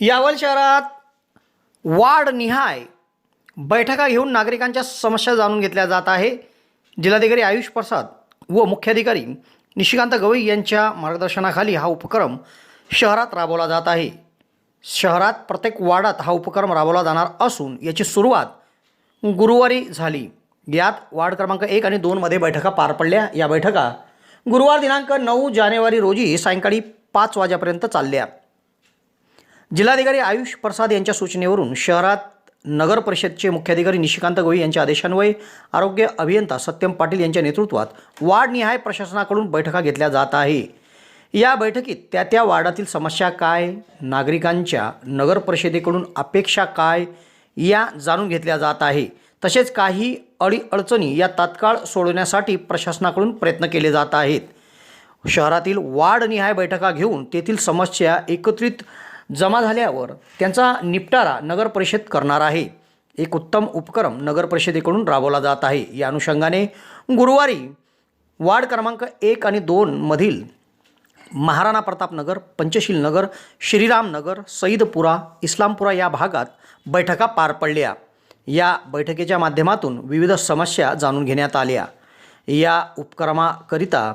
यावल शहरात वार्डनिहाय बैठका घेऊन नागरिकांच्या समस्या जाणून घेतल्या जात आहे. जिल्हाधिकारी आयुष प्रसाद व मुख्याधिकारी निशिकांत गवई यांच्या मार्गदर्शनाखाली हा उपक्रम शहरात राबवला जात आहे. शहरात प्रत्येक वार्डात हा उपक्रम राबवला जाणार असून याची सुरुवात गुरुवारी झाली. यात वार्ड क्रमांक एक आणि दोनमध्ये बैठका पार पडल्या. या बैठका गुरुवार दिनांक नऊ जानेवारी रोजी सायंकाळी पाच वाजेपर्यंत चालल्या. जिल्हाधिकारी आयुष प्रसाद यांच्या सूचनेवरून शहरात नगर परिषदचे मुख्याधिकारी निशिकांत गोई यांच्या आदेशान्वये आरोग्य अभियंता सत्यम पाटील यांच्या नेतृत्वात वार्डनिहाय प्रशासनाकडून बैठका घेतल्या जात आहे. या बैठकीत त्या त्या वार्डातील समस्या काय नागरिकांच्या नगर परिषदेकडून अपेक्षा काय या जाणून घेतल्या जात आहे. तसेच काही अडीअडचणी या तात्काळ सोडवण्यासाठी प्रशासनाकडून प्रयत्न केले जात आहेत. शहरातील वार्डनिहाय बैठका घेऊन तेथील समस्या एकत्रित जमा झाल्यावर त्यांचा निपटारा नगर परिषद करणार आहे. एक उत्तम उपक्रम नगर परिषदेकडून राबवला जात आहे. या अनुषंगाने गुरुवारी वार्ड क्रमांक एक आणि दोनमधील महाराणा प्रतापनगर पंचशील नगर श्रीराम नगर सईदपुरा इस्लामपुरा या भागात बैठका पार पडल्या. या बैठकीच्या माध्यमातून विविध समस्या जाणून घेण्यात आल्या. या उपक्रमाकरिता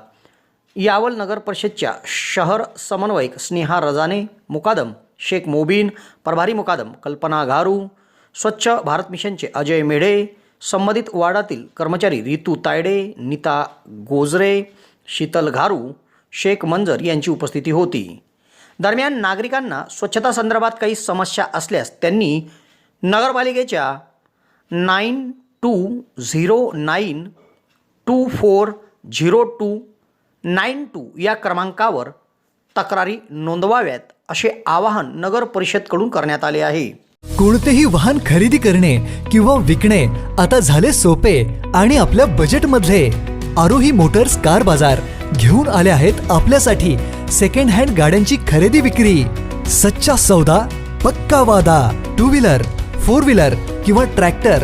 यावल नगर परिषदच्या शहर समन्वयक स्नेहा रजाने मुकादम शेख मोबीन प्रभारी मुकादम कल्पना घारू स्वच्छ भारत मिशनचे अजय मेढे संबंधित वार्डातील कर्मचारी रितू तायडे नीता गोजरे शीतल घारू शेख मंजर यांची उपस्थिती होती. दरम्यान नागरिकांना स्वच्छता संदर्भात काही समस्या असल्यास त्यांनी नगरपालिकेच्या nine two zero nine two four zero two nine two या क्रमांकावर तक्रारी नोंदवाव्यात असे आवाहन नगर परिषदकडून करण्यात आले आहे. कोणतेही वाहन खरेदी करणे किंवा विकणे आता झाले सोपे आणि आपल्या बजेटमधले आरोही मोटर्स कार बाजार घेऊन आले आहेत आपल्यासाठी सेकंड हँड गाड्यांची खरेदी विक्री. सच्चा सौदा पक्का वादा टू व्हीलर फोर व्हीलर किंवा ट्रॅक्टर